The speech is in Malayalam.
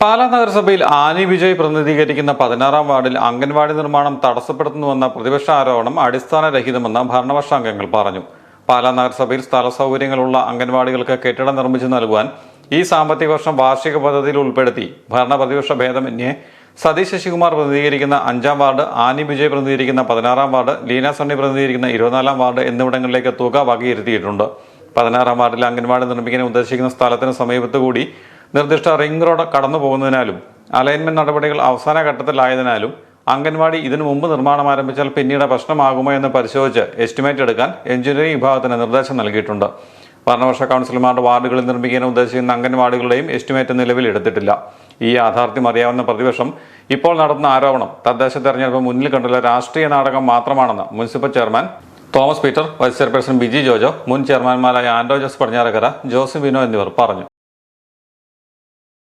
പാലാ നഗരസഭയിൽ ആനി വിജയ് പ്രതിനിധീകരിക്കുന്ന പതിനാറാം വാർഡിൽ അംഗൻവാടി നിർമ്മാണം തടസ്സപ്പെടുത്തുന്നുവെന്ന പ്രതിപക്ഷ ആരോപണം അടിസ്ഥാനരഹിതമെന്ന് ഭരണപക്ഷാംഗങ്ങൾ പറഞ്ഞു. പാലാ നഗരസഭയിൽ സ്ഥല സൗകര്യങ്ങളുള്ള അംഗൻവാടികൾക്ക് കെട്ടിടം നിർമ്മിച്ചു നൽകുവാൻ ഈ സാമ്പത്തിക വർഷം വാർഷിക പദ്ധതിയിൽ ഉൾപ്പെടുത്തി. ഭരണ പ്രതിപക്ഷ ഭേദമന്യേ സതീഷ് ശശികുമാർ പ്രതിനിധീകരിക്കുന്ന അഞ്ചാം വാർഡ് ആനി വിജയ് പ്രതിനിധീകരിക്കുന്ന പതിനാറാം വാർഡ് ലീന സണ്ണി പ്രതിനിധീകരിക്കുന്ന ഇരുപത്തിനാലാം വാർഡ് എന്നിവിടങ്ങളിലേക്ക് തുക വകയിരുത്തിയിട്ടുണ്ട്. പതിനാറാം വാർഡിൽ അംഗൻവാടി നിർമ്മിക്കാൻ ഉദ്ദേശിക്കുന്ന സ്ഥലത്തിന് സമീപത്ത് കൂടി നിർദ്ദിഷ്ട റിംഗ് റോഡ് കടന്നു പോകുന്നതിനാലും അലൈൻമെന്റ് നടപടികൾ അവസാന ഘട്ടത്തിലായതിനാലും അംഗൻവാടി ഇതിനു മുമ്പ് നിർമ്മാണം ആരംഭിച്ചാൽ പിന്നീട് പ്രശ്നമാകുമോ എന്ന് പരിശോധിച്ച് എസ്റ്റിമേറ്റ് എടുക്കാൻ എഞ്ചിനീയറിംഗ് വിഭാഗത്തിന് നിർദ്ദേശം നൽകിയിട്ടുണ്ട്. ഭരണപക്ഷ കൗൺസിലർമാരുടെ വാർഡുകളിൽ നിർമ്മിക്കാൻ ഉദ്ദേശിക്കുന്ന അംഗൻവാടികളുടെയും എസ്റ്റിമേറ്റ് നിലവിൽ എടുത്തിട്ടില്ല. ഈ യാഥാർത്ഥ്യം അറിയാവുന്ന പ്രതിപക്ഷം ഇപ്പോൾ നടത്തുന്ന ആരോപണം തദ്ദേശ തെരഞ്ഞെടുപ്പ് മുന്നിൽ കണ്ടുള്ള രാഷ്ട്രീയ നാടകം മാത്രമാണെന്ന് municipal chairman Thomas Peter vice chairperson Biji Jojo മുൻ ചെയർമാൻമാരായ ആൻഡോ ജോസ് പടിഞ്ഞാറക്കര ജോസ് വിനോ എന്നിവർ പറഞ്ഞു.